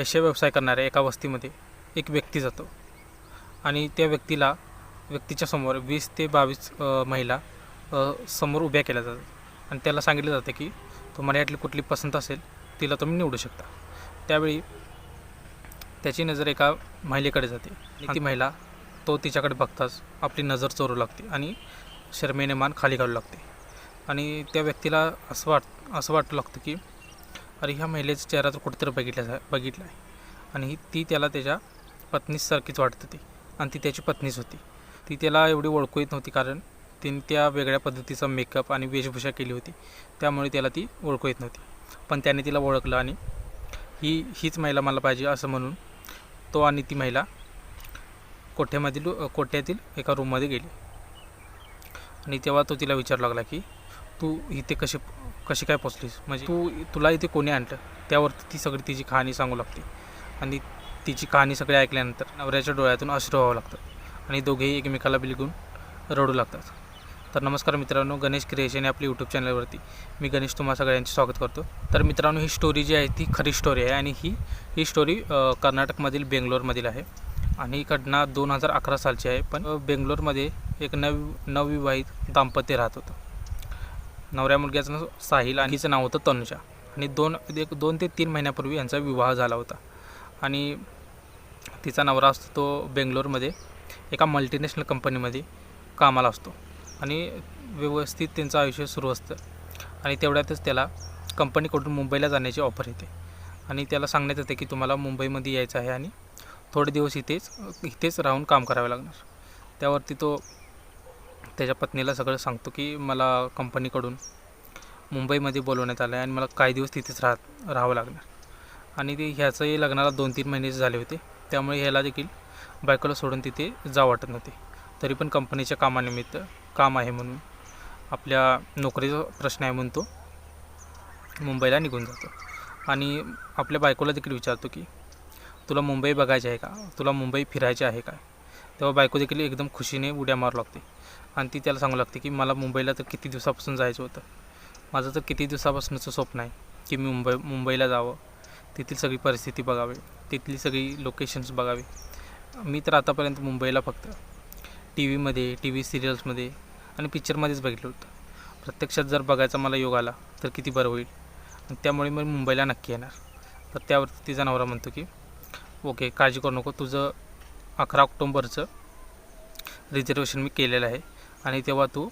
असे व्यवसाय करणाऱ्या एका वस्तीमध्ये एक व्यक्ती जातो. आणि त्या व्यक्तीला व्यक्तीच्या समोर वीस ते बावीस महिला समोर उभ्या केल्या जातात. आणि त्याला सांगितलं जातं की तुम्हाला यातली कुठली पसंत असेल तिला तुम्ही निवडू शकता. त्यावेळी त्याची नजर एका महिलेकडे जाते. आणि ती महिला तो तिच्याकडे बघताच आपली नजर चोरू लागते आणि शर्मेने मान खाली काढू लागते. आणि त्या व्यक्तीला असं वाट असं वाटू लागतं की अरे ह्या महिलेचा चेहरा तर कुठेतरी बघितला बघितला आहे. आणि ही- ती त्याला त्याच्या पत्नीसारखीच वाटत होती. आणि ती त्याची पत्नीच होती. ती त्याला एवढी ओळखू येत नव्हती कारण तिने त्या वेगळ्या पद्धतीचा मेकअप आणि वेशभूषा केली होती. त्यामुळे त्याला ती ओळखू येत नव्हती. पण त्याने तिला ओळखलं आणि ही हीच महिला मला पाहिजे असं म्हणून तो आणि ती महिला कोठ्यामधील कोठ्यातील एका रूममध्ये गेली. आणि तेव्हा तो तिला विचारू लागला की तू इथे कशी कशी काय पोचलीस? म्हणजे तू तुला इथे कोणी आणलं? त्यावरती ती सगळी तिची कहाणी सांगू लागते. आणि तिची कहाणी सगळी ऐकल्यानंतर नवऱ्याच्या डोळ्यातून अश्रू व्हावं लागतं आणि दोघेही एकमेकाला बिलगून रडू लागतात. तर नमस्कार मित्रांनो गणेश क्रिएशन या आपल्या यूट्यूब चॅनलवरती मी गणेश तुम्हा सगळ्यांचे स्वागत करतो. तर मित्रांनो ही स्टोरी जी आहे ती खरी स्टोरी आहे. आणि ही ही स्टोरी कर्नाटकमधील बेंगलोरमधील आहे. आणि ही घटना दोन हजार अकरा सालची आहे. पण बेंगलोरमध्ये एक नव नवविवाहित दाम्पत्य राहत होतं. नवऱ्या मुलग्याचं नाव साहिल आणि हिचं नाव होतं तनुजा. आणि दोन एक दोन ते तीन महिन्यापूर्वी यांचा विवाह झाला होता. आणि तिचा नवरा असतो तो बेंगलोरमध्ये एका मल्टीनॅशनल कंपनीमध्ये कामाला असतो. आणि व्यवस्थित त्यांचं आयुष्य सुरू असतं. आणि तेवढ्यातच त्याला कंपनीकडून मुंबईला जाण्याची ऑफर येते. आणि त्याला सांगण्यात येते की तुम्हाला मुंबईमध्ये यायचं आहे आणि थोडे दिवस इथेच इथेच राहून काम करावं लागणार. त्यावरती तो त्याच्या पत्नीला सगळं सांगतो की मला कंपनीकडून मुंबईमध्ये बोलवण्यात आलं आहे आणि मला काही दिवस तिथेच राहत राहावं लागणार. आणि ते ह्याचंही लग्नाला दोन तीन महिने झाले होते. त्यामुळे ह्याला देखील बायकोला सोडून तिथे जा वाटत नव्हते. तरी पण कंपनीच्या कामानिमित्त काम आहे म्हणून आपल्या नोकरीचा प्रश्न आहे म्हणून तो मुंबईला निघून जातो. आणि आपल्या बायकोला देखील विचारतो की तुला मुंबई बघायची आहे का? तुला मुंबई फिरायची आहे का? तेव्हा बायको देखील एकदम खुशीने उड्या मारू लागते. आणि ती त्याला सांगू लागते की मला मुंबईला तर किती दिवसापासून जायचं होतं. माझं तर किती दिवसापासूनचं स्वप्न आहे की मी मुंबई मुंबईला जावं. तिथली सगळी परिस्थिती बघावी. तिथली सगळी लोकेशन्स बघावी. मी तर आतापर्यंत मुंबईला फक्त टी व्हीमध्ये टी व्ही सिरियल्समध्ये आणि पिक्चरमध्येच बघितलं होतं. प्रत्यक्षात जर बघायचा मला योग आला तर किती बरं होईल. आणि त्यामुळे मी मुंबईला नक्की येणार. तर त्यावरती तिचा नवरा म्हणतो की ओके काळजी करू नको. तुझं अकरा ऑक्टोंबरचं रिझर्वेशन मी केलेलं आहे. आणि तेव्हा तू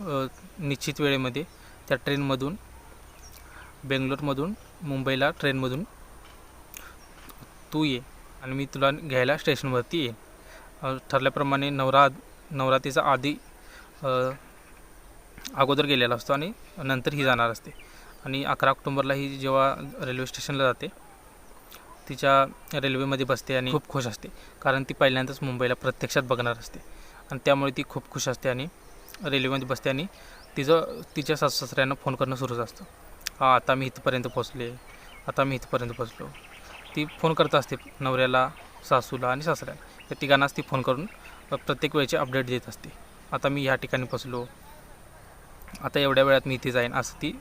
निश्चित वेळेमध्ये त्या ट्रेनमधून बेंगलोरमधून मुंबईला ट्रेनमधून तू ये आणि मी तुला घ्यायला स्टेशनवरती येईन. ठरल्याप्रमाणे नवरा नवरात्रीचा आधी अगोदर गेलेला असतो आणि नंतर ही जाणार असते. आणि अकरा ऑक्टोंबरला ही जेव्हा रेल्वे स्टेशनला जाते तिच्या रेल्वेमध्ये बसते आणि खूप खुश असते. कारण ती पहिल्यांदाच मुंबईला प्रत्यक्षात बघणार असते. आणि त्यामुळे ती खूप खुश असते आणि रेल्वेमध्ये बसते आणि तिचं तिच्या सासऱ्यांना फोन करणं सुरूच असतं. हा आता मी इथपर्यंत पोचले आता मी इथपर्यंत पोचलो ती फोन करत असते नवऱ्याला सासूला आणि सासऱ्याला. या तिघांनाच ती फोन करून प्रत्येक वेळेचे अपडेट देत असते. आता मी ह्या ठिकाणी पोचलो आता एवढ्या वेळात मी इथे जाईन असं ती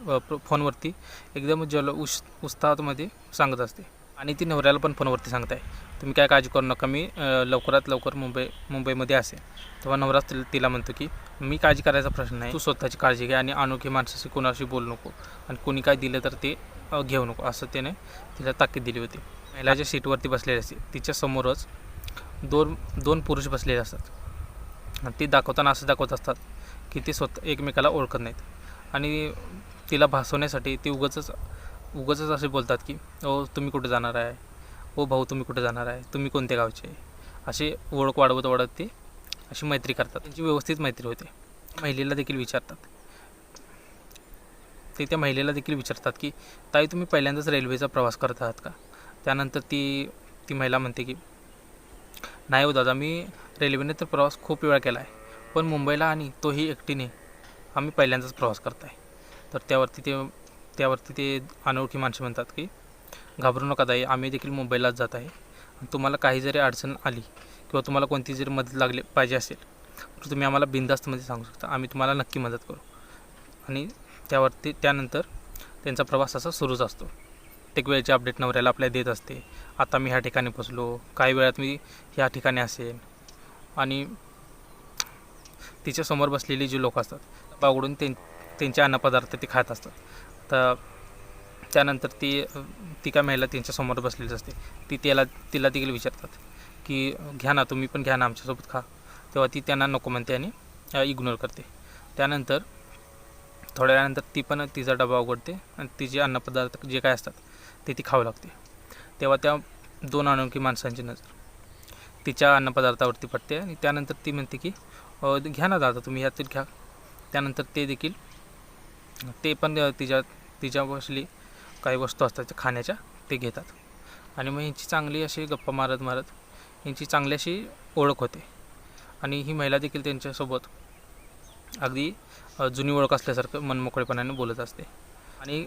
फोनवरती एकदम जल उश उत्साहामध्ये सांगत असते. आणि ती नवऱ्याला पण फोनवरती सांगत आहे तुम्ही काय काळजी करू नका मी लवकरात लवकर मुंबई मुंबईमध्ये असेल तेव्हा नवराच तिला तिला म्हणतो की मी काळजी करायचा प्रश्न नाही तू स्वतःची काळजी घे आणि अनोखी माणसाशी कोणाशी बोलू नको आणि कोणी काय दिलं तर ते घेऊ नको असं त्याने तिला ताकीद दिली होती. महिलाच्या सीटवरती बसलेली असते. तिच्या समोरच दोन दोन पुरुष बसलेले असतात. आणि ती दाखवताना असं दाखवत असतात की ते स्वतः एकमेकाला ओळखत नाहीत. आणि तिला भासवण्यासाठी ती उगच उगच असे बोलतात की ओ तुम्ही कुठे जाणार आहे? ओ भाऊ तुम्ही कुठे जाणार आहे? तुम्ही कोणत्या गावचे? असे ओळख वाढवत वाढत ते अशी मैत्री करतात. त्यांची व्यवस्थित मैत्री होते. महिलेला देखील विचारतात. ते त्या महिलेला देखील विचारतात की ताई तुम्ही पहिल्यांदाच रेल्वेचा प्रवास करत आहात का? त्यानंतर ती ती महिला म्हणते की नाही हो दादा मी रेल्वेने तर प्रवास खूप वेळा केला आहे पण मुंबईला आणि तोही एकटीने आम्ही पहिल्यांदाच प्रवास करत आहे तर त्यावरती ते त्यावरती ते अनोळखी माणसे म्हणतात की घाबरू नका ताई आम्ही देखील मुंबईलाच जात आहे. तुम्हाला काही जरी अडचण आली किंवा तुम्हाला कोणती जरी मदत लागली पाहिजे असेल तर तुम्ही आम्हाला बिंदास्तमध्ये सांगू शकता. आम्ही तुम्हाला नक्की मदत करू. आणि त्यावरती त्यानंतर त्यांचा प्रवास असा सुरूच असतो. प्रत्येक वेळेचे अपडेट नवऱ्याला आपल्या देत असते. आता मी ह्या ठिकाणी पोचलो. काही वेळात मी ह्या ठिकाणी असेन. आणि तिच्यासमोर बसलेली जी लोक असतात बागडून त्यां त्यांचे अन्नपदार्थ ते खात असतात. तर त्यानंतर ती ती काय महिला त्यांच्यासमोर बसलेलीच असते. ती त्याला तिला देखील विचारतात की घ्या ना तुम्ही पण घ्या ना आमच्यासोबत खा. तेव्हा ती त्यांना नको म्हणते आणि इग्नोर करते. त्यानंतर थोड्या वेळानंतर ती पण तिचा डबा उघडते आणि तिचे अन्नपदार्थ जे काय असतात ते ती खाऊ लागते. तेव्हा त्या दोन अनोळखी माणसांची नजर तिच्या अन्नपदार्थावरती पडते आणि त्यानंतर ती म्हणते की घ्या ना दादा तुम्ही ह्यातील घ्या. त्यानंतर ते देखील ते पण तिच्या तिच्या बसली काही वस्तू असतात त्या खाण्याच्या ते घेतात. आणि मग यांची चांगली अशी गप्पा मारत मारत यांची चांगली अशी ओळख होते. आणि ही महिला देखील त्यांच्यासोबत अगदी जुनी ओळख असल्यासारखं मनमोकळेपणाने बोलत असते. आणि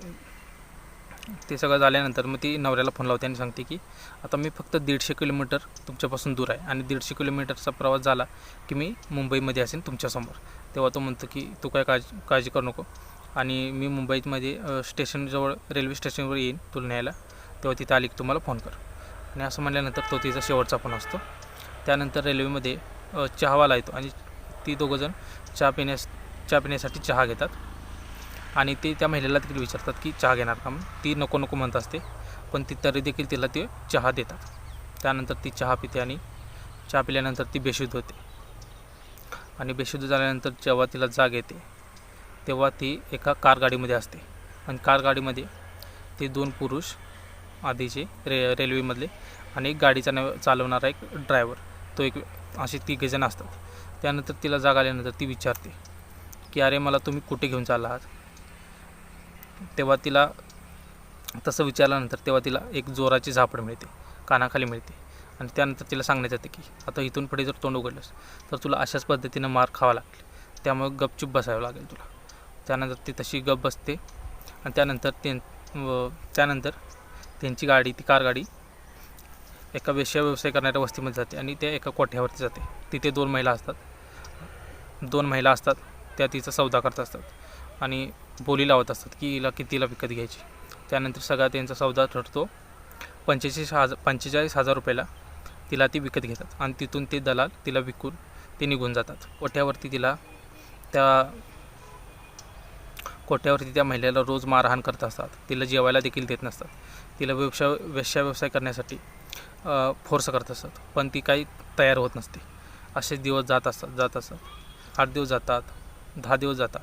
ते सगळं झाल्यानंतर मग ती नवऱ्याला फोन लावते आणि सांगते की आता मी फक्त दीडशे किलोमीटर तुमच्यापासून दूर आहे आणि दीडशे किलोमीटरचा प्रवास झाला की मी मुंबईमध्ये असेन तुमच्यासमोर. तेव्हा तो म्हणतो की तू काय काळजी काळजी करू नको. आणि मी मुंबईमध्ये स्टेशनजवळ रेल्वे स्टेशनवर येईन तुला न्यायला. तेव्हा तिथं आली की तुम्हाला फोन कर. आणि असं म्हणल्यानंतर तो तिचा शेवटचा फोन असतो. त्यानंतर रेल्वेमध्ये चहावाला येतो आणि ती दोघंजण चहा पिण्यास चहा पिण्यासाठी चहा घेतात. आणि ते त्या महिलेला देखील विचारतात की चहा घेणार का म्हणून. ती नको नको म्हणत असते पण ती तरी देखील तिला ते चहा देतात. त्यानंतर ती चहा पिते आणि चहा पिल्यानंतर ती बेशुद्ध होते. आणि बेशुद्ध झाल्यानंतर जेव्हा तिला जाग येते तेव्हा ती एका कार गाडीमध्ये असते. आणि कार गाडीमध्ये ते दोन पुरुष आधीचे रे रेल्वेमधले आणि एक गाडीचा नव चालवणारा एक ड्रायव्हर तो एक असे तिघेजण असतात. त्यानंतर तिला जाग आल्यानंतर ती विचारते की अरे मला तुम्ही कुठे घेऊन चालला आहात तेव्हा तिला तसं विचारल्यानंतर तेव्हा तिला एक जोराची झापड मिळते कानाखाली मिळते. आणि त्यानंतर तिला सांगण्यात येते की आता इथून पुढे जर तोंड उघडलंस तर तुला अशाच पद्धतीनं मार खावा लागेल. त्यामुळे गपचूप बसावं लागेल तुला. त्यानंतर ती तशी गप बसते. आणि त्यानंतर ते व त्यानंतर त्यांची गाडी ती कार गाडी एका वेश्या व्यवसाय करणाऱ्या वस्तीमध्ये जाते आणि त्या एका कोठ्यावरती जाते. तिथे दोन महिला असतात. दोन महिला असतात. त्या तिचा सौदा करत असतात आणि बोली लावत असतात की हिला कितीला विकत घ्यायची. त्यानंतर सगळा त्यांचा सौदा ठरतो. पंचेचाळीस हजार पंचेचाळीस हजार रुपयाला तिला ती विकत घेतात आणि तिथून ते दलाल तिला विकून ते निघून जातात. कोठ्यावरती तिला त्या कोट्यावरती त्या महिलेला रोज मारहाण करत असतात. तिला जेवायला देखील देत नसतात. तिला व्यवसाय वेश्या व्यवसाय करण्यासाठी फोर्स करत असतात. पण ती काही तयार होत नसते. असे दिवस जात असतात जात असतात. आठ दिवस जातात दहा दिवस जातात.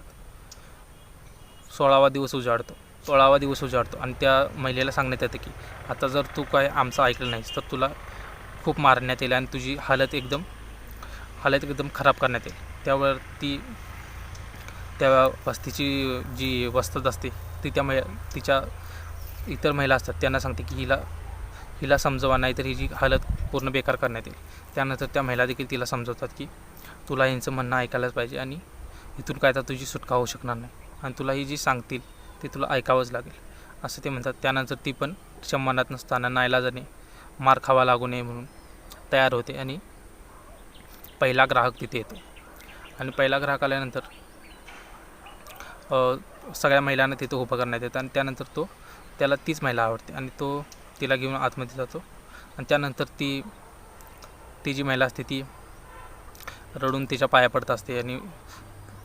सोळावा दिवस उजाडतो. सोळावा दिवस उजाडतो. आणि त्या महिलेला सांगण्यात येतं की आता जर तू काय आमचं ऐकलं नाहीस तर तुला खूप मारण्यात येईल आणि तुझी हालत एकदम हालत एकदम खराब करण्यात येईल. त्यावर ती त्या वस्तीची जी वस्तात असते ती त्या महि तिच्या इतर महिला असतात त्यांना सांगते की हिला हिला समजवा नाही तर हिची हालत पूर्ण बेकार करण्यात येईल. त्यानंतर त्या महिला देखील तिला समजवतात की तुला यांचं म्हणणं ऐकायलाच पाहिजे आणि इथून काय तर तुझी सुटका होऊ शकणार नाही. आणि तुला ही जी सांगतील ते तुला ऐकावंच लागेल. असं ते म्हणतात. त्यानंतर ती पण तिच्या मनात नसताना नाईलाजाने मार खावा लागू नये म्हणून तयार होते आणि पहिला ग्राहक तिथे येतो. आणि पहिला ग्राहक आल्यानंतर सगळ्या महिलांना तिथं उभं करण्यात येतं. आणि त्यानंतर तो त्याला तीच महिला आवडते. आणि तो तिला घेऊन आतमध्ये जातो. आणि त्यानंतर ती ती जी महिला असते ती रडून तिच्या पाया पडत असते. आणि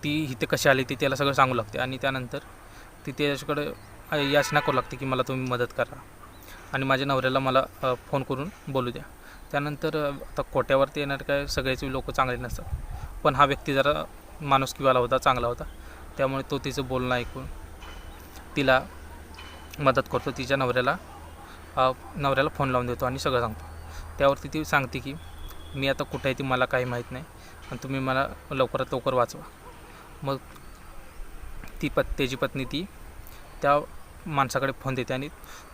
ती इथे कशी आली ती त्याला सगळं सांगू लागते. आणि त्यानंतर ती त्याच्याकडे याचना करू लागते की मला तुम्ही मदत करा. आणि माझ्या नवऱ्याला मला फोन करून बोलू द्या. त्यानंतर आता कोट्यावरती येणारे काय सगळेच लोक चांगले नसतात. पण हा व्यक्ती जरा माणूस किंवा होता चांगला होता. त्यामुळे तो तिचं बोलणं ऐकून तिला मदत करतो तिच्या नवऱ्याला नवऱ्याला फोन लावून देतो आणि सगळं सांगतो. त्यावरती ती सांगते की मी आता कुठे आहे ती मला काही माहीत नाही आणि तुम्ही मला लवकरात लवकर वाचवा. मग ती पत् त्याची पत्नी ती त्या माणसाकडे फोन देते आणि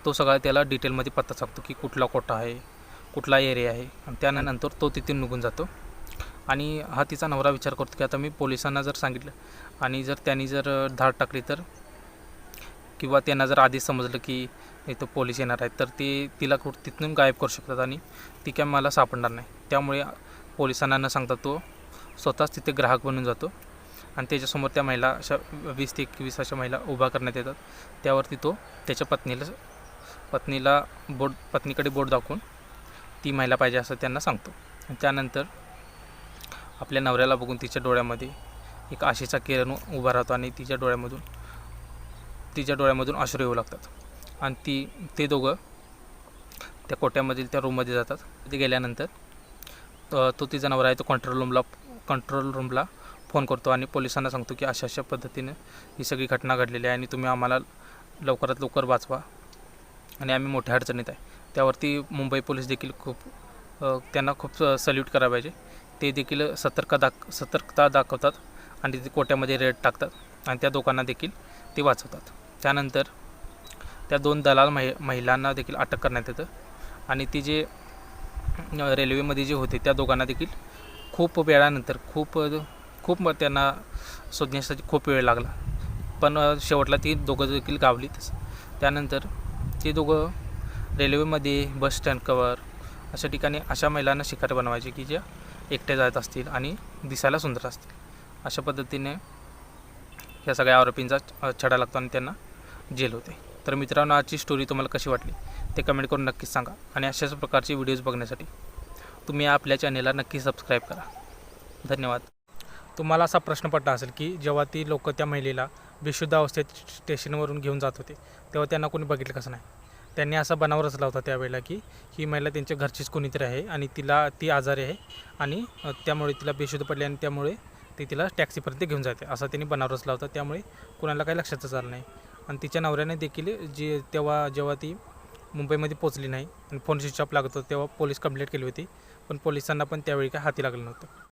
तो सगळा त्याला डिटेलमध्ये पत्ता सांगतो की कुठला कोटा आहे कुठला एरिया आहे आणि त्यानंतर तो तिथून निघून जातो. आणि हा तिचा नवरा विचार करतो की आता मी पोलिसांना जर सांगितलं आणि जर त्यांनी जर धाड टाकली तर? किंवा त्यांना जर आधीच समजलं की इथं पोलीस येणार आहेत तर ते तिला कुठ तिथून गायब करू शकतात आणि ती काय मला सापडणार नाही. त्यामुळे पोलिसांना न सांगता तो स्वतःच तिथे ग्राहक बनून जातो आणि त्याच्यासमोर त्या महिला अशा वीस ते एकवीस अशा महिला उभा करण्यात येतात. त्यावरती तो त्याच्या पत्नीला पत्नीला बोट पत्नीकडे बोट दाखवून ती महिला पाहिजे असं त्यांना सांगतो. त्यानंतर आपल्या नवऱ्याला बघून तिच्या डोळ्यामध्ये एक आशेचा किरण उभा राहतो आणि तिच्या डोळ्यामधून तिच्या डोळ्यामधून आश्रय येऊ लागतात. आणि ती ते दोघं त्या कोट्यामधील त्या रूममध्ये जातात. तिथे गेल्यानंतर तो तिचा नवरा आहे तो कंट्रोल रूमला कंट्रोल रूमला फोन करतो आणि पोलिसांना सांगतो की अशा अशा पद्धतीने ही सगळी घटना घडलेली आहे आणि तुम्ही आम्हाला लवकरात लवकर वाचवा आणि आम्ही मोठ्या अडचणीत आहे. त्यावरती मुंबई पोलीस देखील खूप त्यांना खूप सल्यूट करायला पाहिजे. ते देखील सतर्क दाख सतर्कता दाखवतात आणि ते कोट्यामध्ये रेड टाकतात आणि त्या दोघांना देखील ते वाचवतात. त्यानंतर त्या दोन दलाल महि महिलांना देखील अटक करण्यात येतं आणि ती जे रेल्वेमध्ये जे होते त्या दोघांना देखील खूप वेळानंतर खूप खूप त्यांना शोधण्यासाठी खूप वेळ लागला. पण शेवटला ती दोघं देखील गावलीच त्यानंतर ते दोघं रेल्वेमध्ये बस स्टँड कवर अशा ठिकाणी अशा महिलांना शिकारी बनवायचे की ज्या एकट्या जात असतील आणि दिसायला सुंदर असतील. अशा पद्धतीने या सगळ्या आरोपींचा छडा लागतो आणि त्यांना जेल होते. तर मित्रांनो आजची स्टोरी तुम्हाला कशी वाटली? ते कमेंट करून नक्कीच सांगा. आणि अशाच प्रकारचे व्हिडिओज बघण्यासाठी तुम्ही आपल्या चॅनेलला नक्की सबस्क्राईब करा. धन्यवाद. तुम्हाला असा प्रश्न पडला असेल की जेव्हा ती लोक त्या महिलेला बेशुद्ध अवस्थेत स्टेशनवरून घेऊन जात होते तेव्हा त्यांना कोणी बघितलं कसं नाही? त्यांनी असा बनाव रचला होता त्यावेळेला की ही महिला त्यांच्या घरचीच कोणीतरी आहे आणि तिला ती आजारी आहे आणि त्यामुळे तिला बेशुद्ध पडली आणि त्यामुळे ती तिला टॅक्सीपर्यंत घेऊन जाते. असा त्यांनी बनाव रचला होता. त्यामुळे कुणाला काही लक्षातच आलं नाही. आणि तिच्या नवऱ्याने देखील जी तेव्हा जेव्हा ती मुंबईमध्ये पोचली नाही आणि फोन स्विच ऑफ लागत होता तेव्हा पोलीस कंप्लेंट केली होती. पण पोलिसांना पण त्यावेळी काय हाती लागलं नव्हतं.